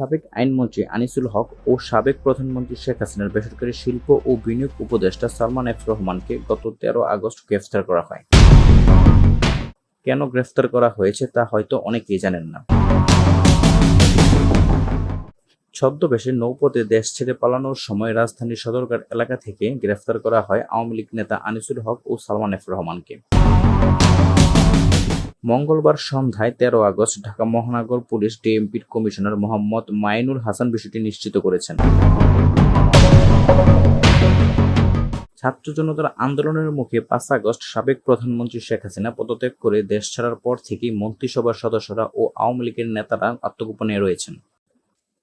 সাবেক আইনমন্ত্রী আনিসুল হক ও সাবেক প্রধানমন্ত্রী শেখ হাসিনার বেসরকারি শিল্প ও বিনিয়োগ উপদেষ্টা সালমান এফ রহমানকে গত তেরো আগস্ট গ্রেফতার করা হয়। কেন গ্রেফতার করা হয়েছে তা হয়তো অনেকেই জানেন না। ছদ্মবেশে নৌপথে দেশ ছেড়ে পালানোর সময় রাজধানীর সদরঘাট এলাকা থেকে গ্রেফতার করা হয় আওয়ামী লীগ নেতা আনিসুল হক ও সালমান এফ রহমানকে। মঙ্গলবার সন্ধ্যায় তেরো আগস্ট ঢাকা মহানগর পুলিশ ডিএমপির কমিশনার মোহাম্মদ মাইনুল হাসান বিষয়টি নিশ্চিত করেছেন। ছাত্র জনতার আন্দোলনের মুখে পাঁচ আগস্ট সাবেক প্রধানমন্ত্রী শেখ হাসিনা পদত্যাগ করে দেশ ছাড়ার পর থেকেই মন্ত্রিসভার সদস্যরা ও আওয়ামী লীগের নেতারা আত্মগোপনে রয়েছেন।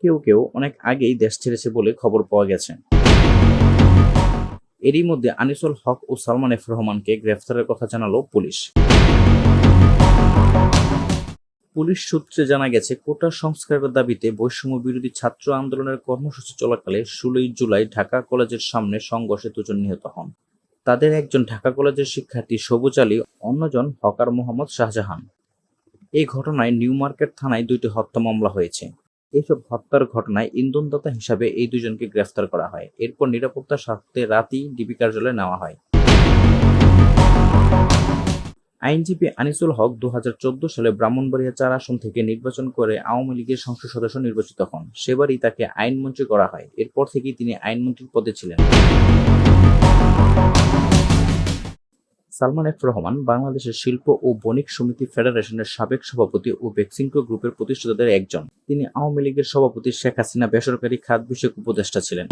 কেউ কেউ অনেক আগেই দেশ ছেড়েছে বলে খবর পাওয়া গেছে। এরই মধ্যে আনিসুল হক ও সালমান এফ রহমানকে গ্রেফতারের কথা জানালো পুলিশ। পুলিশ সূত্রে জানা গেছে, কোটা সংস্কারের দাবিতে বৈষম্য বিরোধী ছাত্র আন্দোলনের কর্মসূচি চলাকালে ষোলোই জুলাই ঢাকা কলেজের সামনে সংঘর্ষে দুজন নিহত হন। তাদের একজন ঢাকা কলেজের শিক্ষার্থী সবুজ আলী, অন্যজন হকার মোহাম্মদ শাহজাহান। এই ঘটনায় নিউ মার্কেট থানায় দুইটি হত্যা মামলা হয়েছে। এইসব হত্যার ঘটনায় ইন্ধনদাতা হিসাবে এই দুজনকে গ্রেফতার করা হয়। এরপর নিরাপত্তার স্বার্থে রাতেই ডিবি কার্যালয়ে নেওয়া হয়। আইনজীবী আনিসুল হক দু হাজার চোদ্দ সালে ব্রাহ্মণবাড়িয়া চার আসন থেকে নির্বাচন করে আওয়ামী লীগের সংসদ সদস্য নির্বাচিত হন। সেবারই তাকে আইনমন্ত্রী করা হয়। এরপর থেকেই তিনি আইনমন্ত্রীর পদে ছিলেন। সালমান এফ রহমান বাংলাদেশের শিল্প ও বণিক সমিতি ফেডারেশনের সাবেক সভাপতি ও বেক্সিমকো গ্রুপের প্রতিষ্ঠাতাদের একজন। তিনি আওয়ামী লীগের সভাপতি শেখ হাসিনা বেসরকারি খাত বিষয়ক উপদেষ্টা ছিলেন।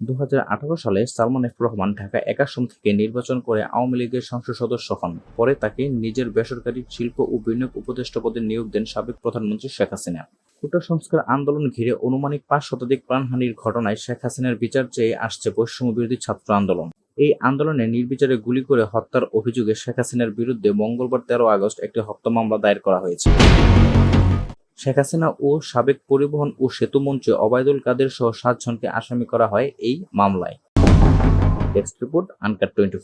দু হাজার আঠারো সালে সালমান এফ রহমান ঢাকা এক থেকে নির্বাচন করে আওয়ামী লীগের সংসদ সদস্য হন। পরে তাকে নিজের বেসরকারি শিল্প ও বিনিয়োগ উপদেষ্টা পদে নিয়োগ দেন সাবেক প্রধানমন্ত্রী শেখ হাসিনা। কোটা সংস্কার আন্দোলন ঘিরে অনুমানিক পাঁচ শতাধিক প্রাণহানির ঘটনায় শেখ হাসিনার বিচার চেয়ে আসছে বৈষম্য বিরোধী ছাত্র আন্দোলন। এই আন্দোলনে নির্বিচারে গুলি করে হত্যার অভিযোগে শেখ হাসিনার বিরুদ্ধে মঙ্গলবার তেরো আগস্ট একটি হত্যা মামলা দায়ের করা হয়েছে। শেখ হাসিনা ও সাবেক পরিবহন ও সেতু মন্ত্রী অবায়দুল কাদের সহ সাতজনকে আসামি করা হয় এই মামলায়। Text report anchor twenty